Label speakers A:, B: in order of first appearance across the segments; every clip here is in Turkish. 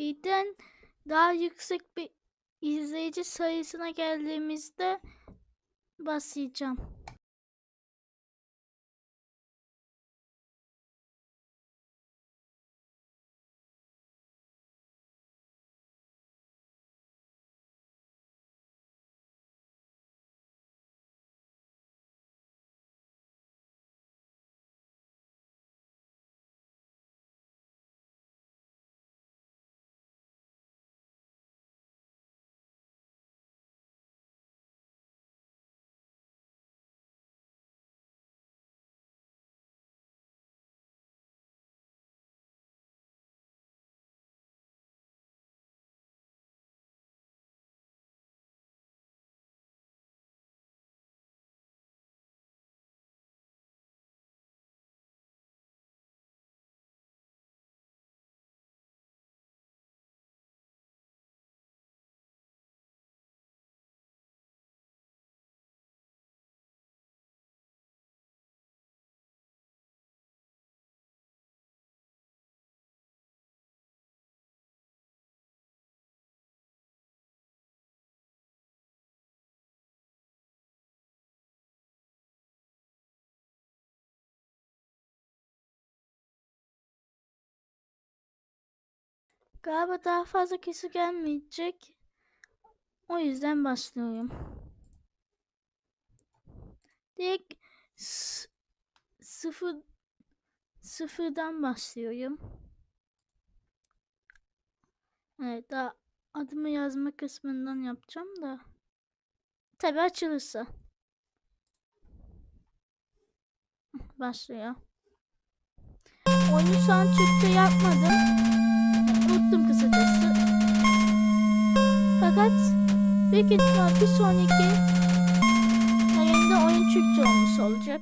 A: birden daha yüksek bir izleyici sayısına geldiğimizde basacağım. Galiba daha fazla kişi gelmeyecek. O yüzden başlıyorum. Direkt sıfır sıfırdan başlıyorum. Evet daha adımı yazma kısmından yapacağım da. Tabii açılırsa. Başlıyor. Oyunu şu an Türkçe yapmadım. Unuttum kısacası. Fakat büyük ihtimal bir sonraki yayında oyun Türkçe olmuş olacak.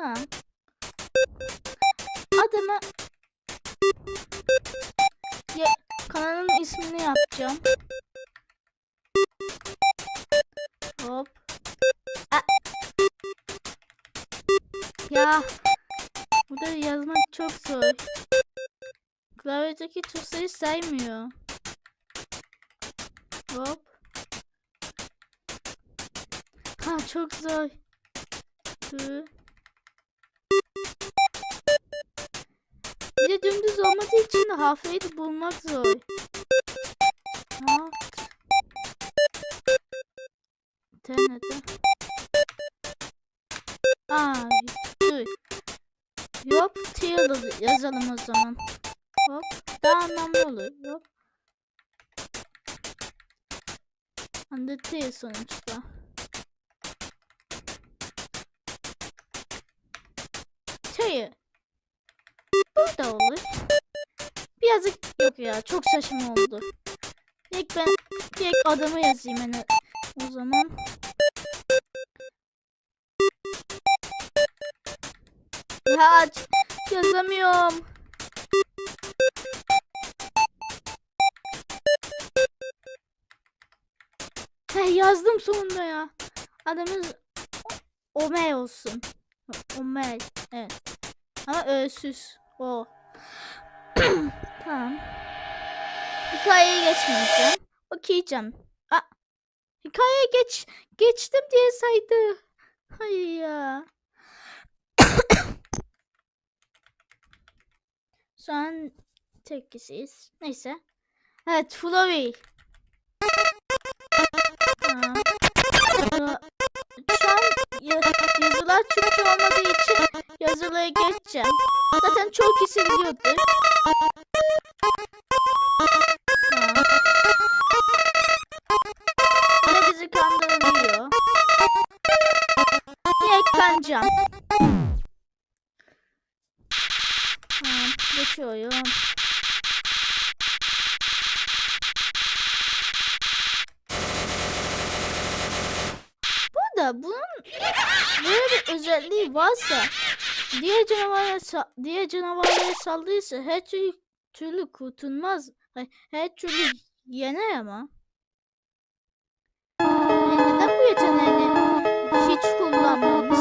A: Adımı ya, kanalın ismini yapacağım. Ya burada yazmak çok zor. Klavyedeki tuşları saymıyor. Hop. Ha çok zor. Hı. Bir de dümdüz olmadığı için da bulmak zor. Ha. İnternete. Taylor yazalım o zaman. Hop. Daha anlamlı olur. Hop. Undertale sonuçta. Taylor. Burada olur. Birazcık yok ya. Çok saçma oldu. Direkt ben direkt adamı yazayım hani. O zaman. Ya yazamıyorum. He yazdım sonunda ya. Adımız O- Omel olsun. Omel. Evet. Ama ölsüz. O. tamam. Hikayeye geçmeyeceğim. Okuyacağım. Aa, hikayeye geç geçtim diye saydı. Hayır ya. Şu an tek kişiyiz. Neyse. Evet. Tamam. Şu- an ya- yazılar Türkçe olmadığı için yazıları geçeceğim. Zaten çoğu kişi biliyordur. Canavarlara diğer canavarlara saldırırsa her türlü, türlü kurtulmaz. Her türlü yener ama. Neden bu yeteneğini hiç kullanmamış?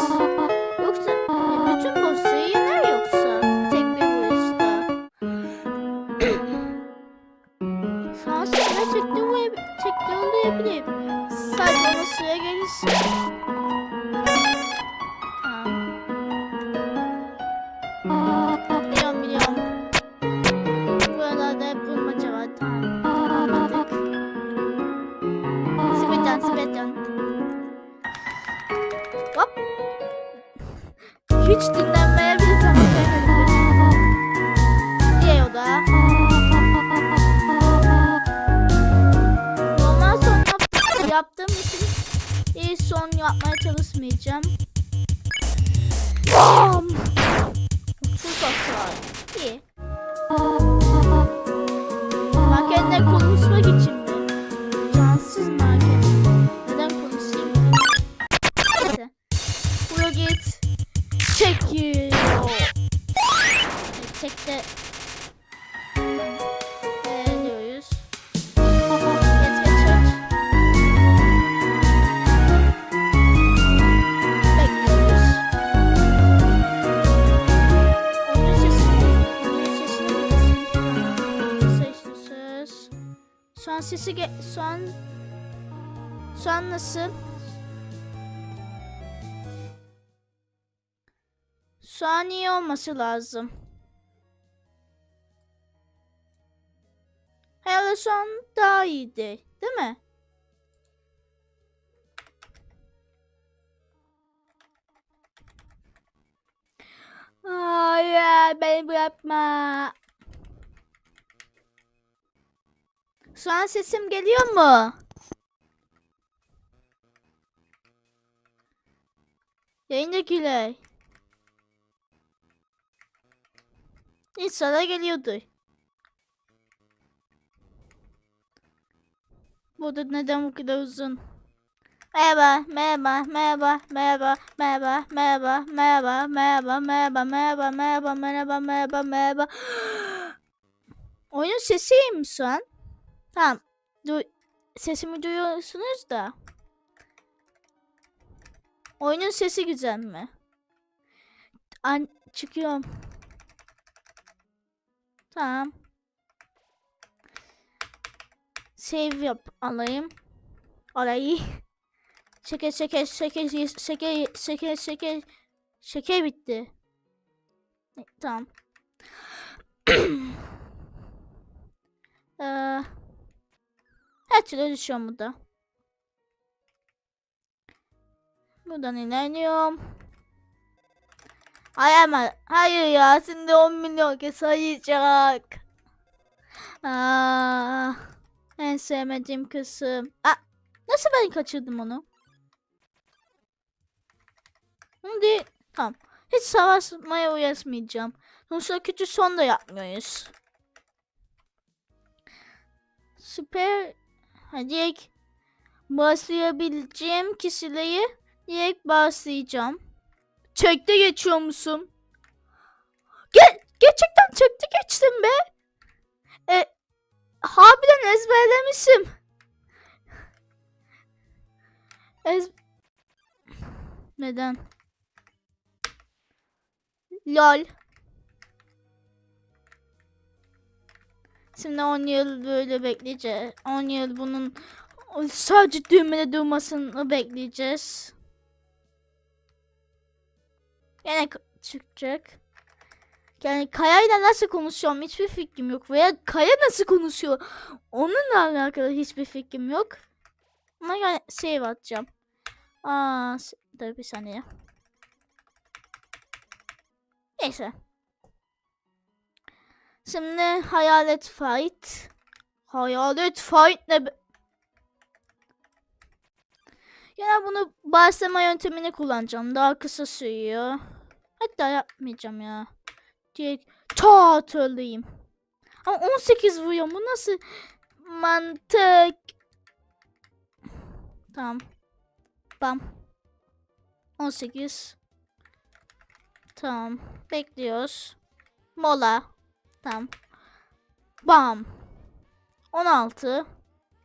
A: Yapmaya çalışmayacağım. Bam! Soğan sesi ge soğan soğan nasıl? Soğan iyi olması lazım. Herhalde soğan daha iyiydi. Değil mi? Hayır beni bırakma. Şu an sesim geliyor mu? Yayındakiler. İnşallah geliyordur. Bu da neden bu kadar uzun? Merhaba, merhaba, merhaba, merhaba, merhaba, merhaba, merhaba, merhaba, merhaba, merhaba, merhaba, merhaba, merhaba, merhaba. Oyun sesiyim şu an. Tamam. Du sesimi duyuyorsunuz da. Oyunun sesi güzel mi? An çıkıyorum. Tamam. Save yap alayım. Orayı. Şeker şeker şeker şeker şeker şeker şeker bitti. Tamam. Eee her türlü düşüyorum burada. Buradan ilerliyorum. Hayır ama hayır ya şimdi 10 milyon kez sayacak. Aa, en sevmediğim kısım. Aa, nasıl ben kaçırdım onu? Şimdi tamam. Hiç savaşmaya uğraşmayacağım. Sonuçta kötü son da yapmıyoruz. Süper. Direkt başlayabileceğim kişileri direkt başlayacağım. Çekte geçiyor musun? Ge gerçekten çekte geçtim be. E, harbiden ezberlemişim. Ez... Neden? Lol. Şimdi 10 yıl böyle bekleyeceğiz. 10 yıl bunun sadece düğmede durmasını bekleyeceğiz. Gene çıkacak. Yani Kaya ile nasıl konuşuyorum hiçbir fikrim yok. Veya Kaya nasıl konuşuyor onunla alakalı hiçbir fikrim yok. Ama yani save atacağım. Aa, dur bir saniye. Neyse. Şimdi hayalet fight. Hayalet fight ne? Yine bunu başlama yöntemini kullanacağım. Daha kısa sürüyor. Hatta yapmayacağım ya. Direkt çat öldüreyim. Ama 18 vuruyor. Bu nasıl mantık? Tamam. Bam. 18. Tamam. Bekliyoruz. Mola. Tamam. Bam. 16.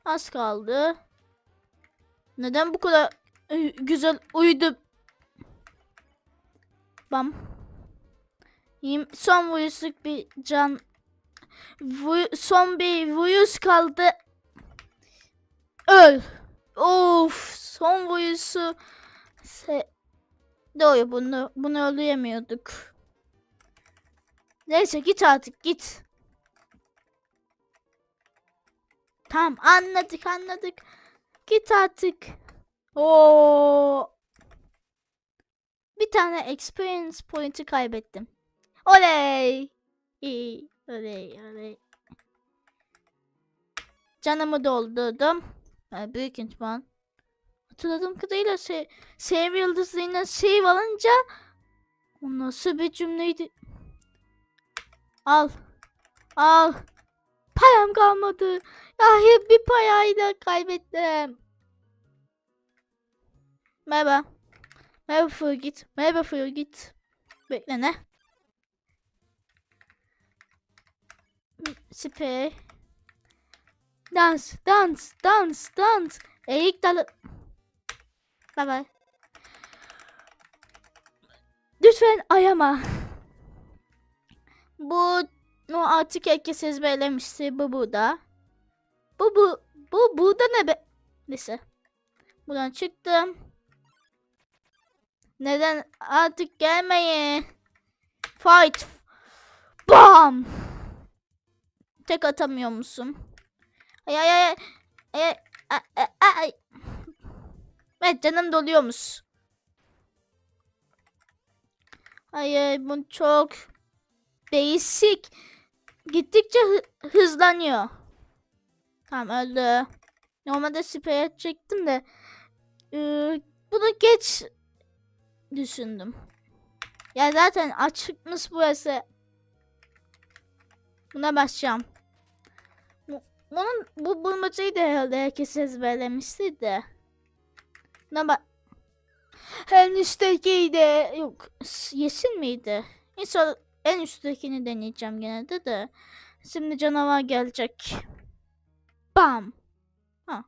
A: Az kaldı. Neden bu kadar e, güzel uyudu? Bam. Son vuruşluk bir can. Vu- son bir vuruş kaldı. Öl. Of son boyusu. Se Doğru bunu bunu öldüremiyorduk. Neyse git artık git. Tamam anladık anladık. Git artık. Oo. Bir tane experience point'i kaybettim. Oley. İyi. Oley oley. Canımı doldurdum. Ha, büyük ihtimal. Hatırladığım kadarıyla se save yıldızlarıyla save alınca o nasıl bir cümleydi? Al. Al. Payam kalmadı. Ya hep bir payayla kaybettim. Merhaba. Merhaba Fırgit. Merhaba Fırgit. Bekle ne? Spey. Dans, dans, dans, dans. Eğik dalı. Bye bye. Lütfen ayama. Bu o artık herkes ezberlemişti. Bu burada. Bu bu bu burada ne be? Neyse. Buradan çıktım. Neden artık gelmeyin? Fight. Bam. Tek atamıyor musun? Ay ay ay. Ay ay ay. ay, ay. Evet canım doluyormuş. Hayır bu çok basic. Gittikçe hı- hızlanıyor. Tamam öldü. Normalde sprey çektim de eee, bunu geç düşündüm. Ya zaten açıkmış burası. Buna başlayacağım. Bu- Bunun bu bulmacayı da herhalde herkes ezberlemişti de. Buna bak. En üsttekiydi. Yok. Yesin miydi? Neyse en üsttekini deneyeceğim gene de de. Şimdi canavar gelecek. Bam. Ha.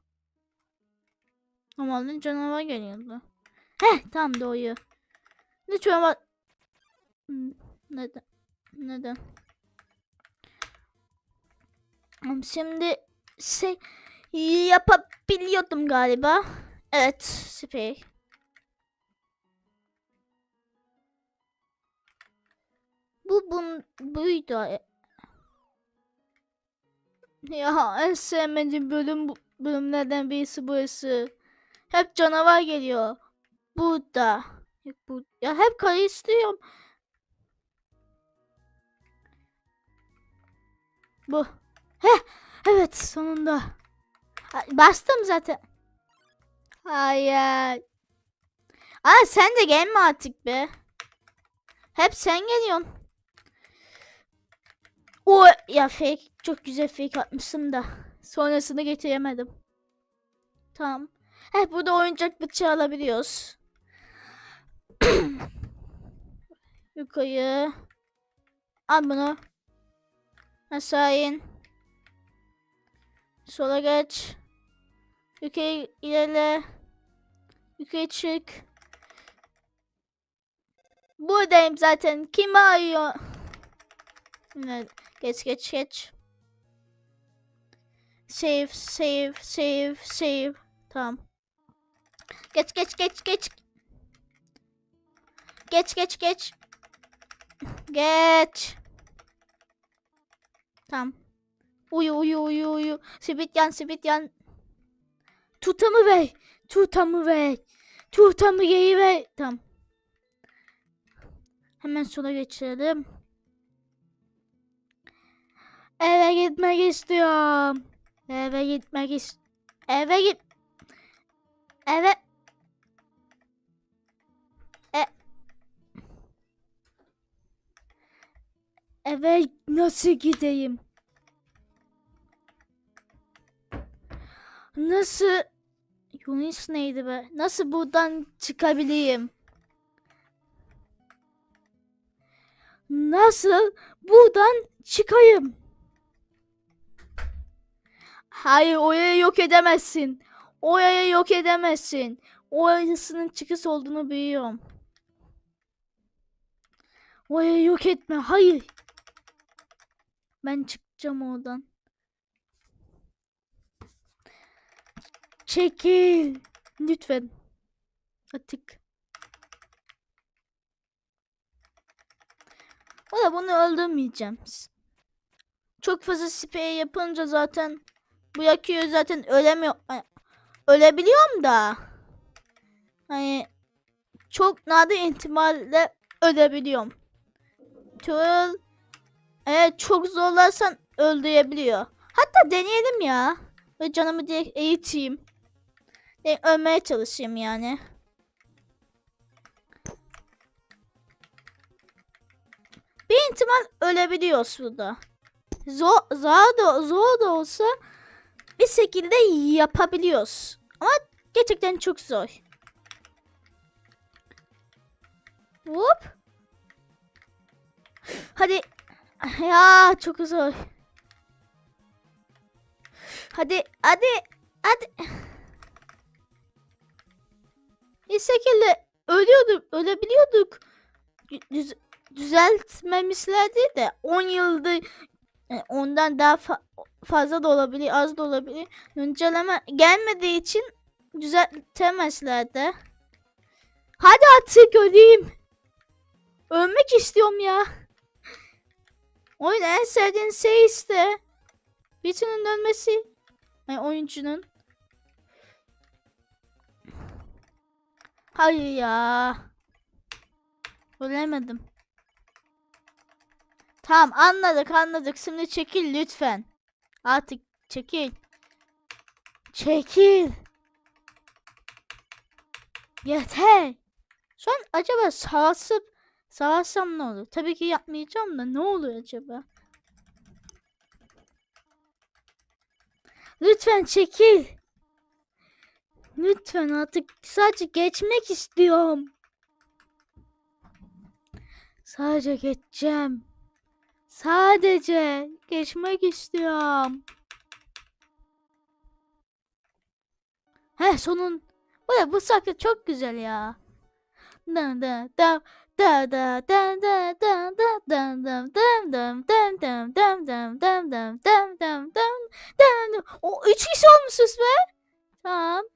A: Normalde canavar geliyordu. Heh tam doğru. Lütfen bak. Hmm, Neden? Neden? Hmm, Şimdi şey yapabiliyordum galiba. Evet, spey. Bu bun buydu. Ya en sevmediğim bölüm bölümlerden birisi burası. Hep canavar geliyor. Burada. Bu ya hep kare istiyorum. Bu. Heh, evet sonunda. Bastım zaten. Hayır. Aa sen de gelme artık be. Hep sen geliyorsun. O ya fake çok güzel fake atmışım da sonrasını getiremedim. Tamam. Hep burada oyuncak bıçağı alabiliyoruz. Yukarı. Al bunu. Aşağı in. Sola geç. Yukarı ilerle. Yukarı çık. Buradayım zaten. Kim arıyor? Evet. Geç geç geç. Save save save save. Tamam. Geç geç geç geç. Geç geç geç. Geç. Tamam. Uyu uyu uyu uyu. Sibityan sibityan. Tutamı ver. Tutamı ver. Tutamı geri ver. Tamam. Hemen sola geçelim. Eve gitmek istiyorum. Eve gitmek ist Eve git. Eve. E Eve nasıl gideyim? Nasıl? Yunus neydi be? Nasıl buradan çıkabileyim? Nasıl buradan çıkayım? Hayır orayı yok edemezsin. Orayı yok edemezsin. Orasının çıkış olduğunu biliyorum. Orayı yok etme. Hayır. Ben çıkacağım oradan. çekil. Lütfen. Artık. O da bunu öldürmeyeceğim. Çok fazla sprey yapınca zaten bu yakıyor zaten ölemiyor. Ölebiliyorum da. Hani çok nadir ihtimalle ölebiliyorum. Tül Evet çok zorlarsan öldürebiliyor. Hatta deneyelim ya. Ve canımı direkt eğiteyim. E, ölmeye çalışayım yani. Bir ihtimal ölebiliyoruz burada. Zor, zor, da, zor da olsa bir şekilde yapabiliyoruz. Ama gerçekten çok zor. Hop. Hadi. Ya çok zor. Hadi hadi hadi. Bir şekilde ölüyorduk, ölebiliyorduk. Düz, düzeltmemişlerdi de 10 yıldır yani ondan daha fa- fazla da olabilir, az da olabilir. Güncelleme gelmediği için düzeltemezlerdi. Hadi artık öleyim. Ölmek istiyorum ya. Oyun en sevdiğin şey işte. Birinin ölmesi. Yani oyuncunun. Hayır ya. Ölemedim. Tamam anladık anladık. Şimdi çekil lütfen. Artık çekil. Çekil. Yeter. Şu an acaba savaşıp savaşsam ne olur? Tabii ki yapmayacağım da ne olur acaba? Lütfen çekil. Lütfen artık sadece geçmek istiyorum. Sadece geçeceğim. Sadece geçmek istiyorum. He sonun. Bu ya bu saklı çok güzel ya. Da da da da da da da da da dam dam dam dam dam dam dam dam dam dam dam dam dam dam O üç kişi olmuşuz be. Tamam.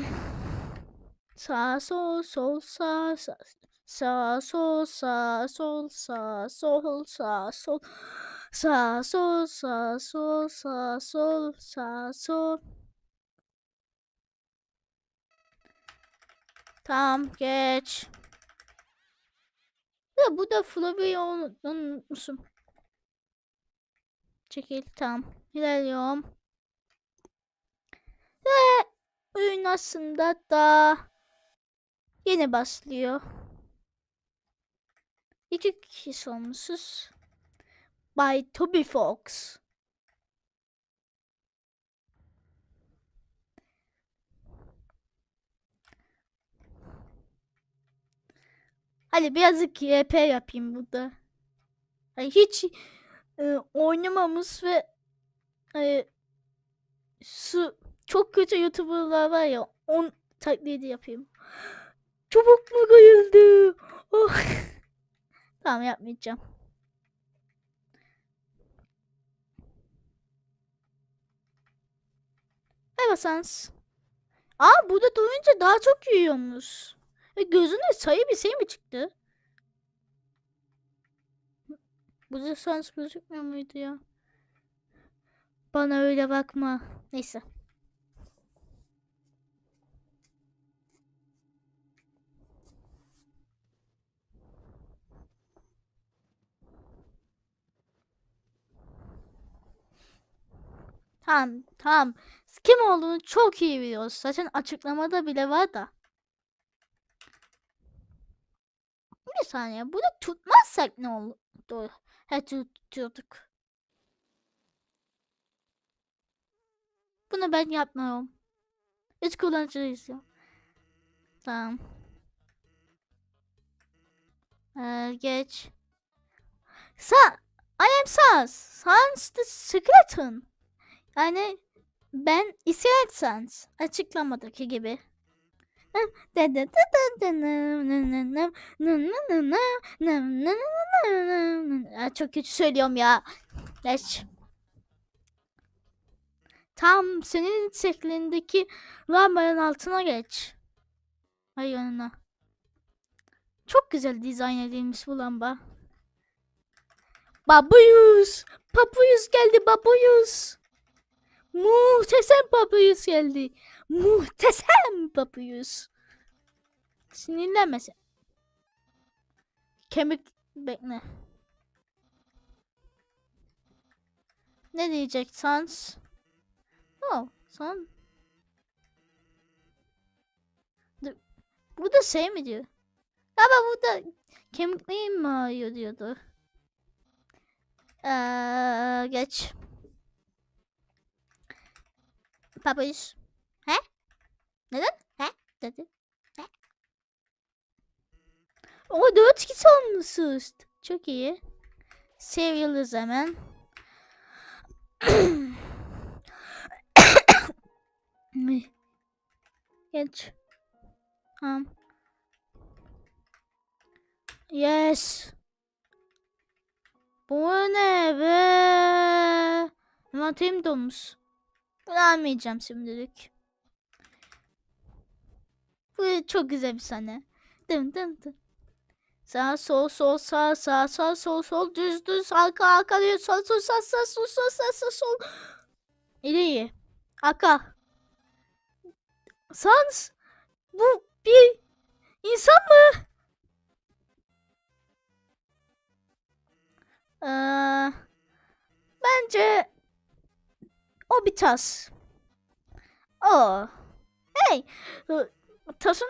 A: Sağ sol sol sağ sağ sağ sol sağ sol sağ sol sağ sol sağ sol sağ sol sağ sol sağ sol Tamam geç. Ya bu da Flavya'yı unut- unutmuşum. Çekil tamam. İlerliyorum. Ve oyun aslında da yeni başlıyor. İki kişi olmuşuz. By Toby Fox. Hadi birazcık YP yapayım burada. Hani hiç e, oynamamış ve e, su çok kötü YouTuber'lar var ya on taklidi yapayım. Çubuk mu kayıldı? Oh. tamam yapmayacağım. Merhaba Sans. Aa burada durunca daha çok yiyormuş. E gözüne sayı bir şey mi çıktı? Burada sans gözükmüyor muydu ya? Bana öyle bakma. Neyse. Tamam, tamam. Kim olduğunu çok iyi biliyoruz. Zaten açıklamada bile var da. Bir saniye. Bunu tutmazsak ne oldu? He tutuyorduk. Bunu ben yapmıyorum. Üç kullanıcıyız ya. Tamam. Ee, geç. Sa I am Sans. Sans the Skeleton. Yani ben Sans. Açıklamadaki gibi. Çok kötü söylüyorum ya. Geç. Tam senin şeklindeki lambanın altına geç. Ay yanına. Çok güzel dizayn edilmiş bu lamba. Babuyuz. Papuyuz geldi babuyuz. Muhteşem papuyuz geldi. Muhteşem papuyuz. Sinirlenme sen. Kemik bekle. Ne diyecek Sans? Oh, Sans. Burada şey mi diyor? Ama burada kemikliğim mi diyordu. Ee, geç. Papayız. He? Neden? He? Dedi. He? O dört kişi olmuşuz. Çok iyi. Seviyoruz hemen. Geç. Tamam. Yes. Bu ne be? Envanterim dolmuş. Bunu almayacağım şimdilik. Bu çok güzel bir sahne. Dım dım dım. Sağ sol sol sağ sağ sağ sol sol düz düz arka arka düz sol sol sağ sağ sol sol sağ sağ sol. İleri. Arka. Sans. Bu bir insan mı? Ee, bence o bir tas. O. Hey, tasın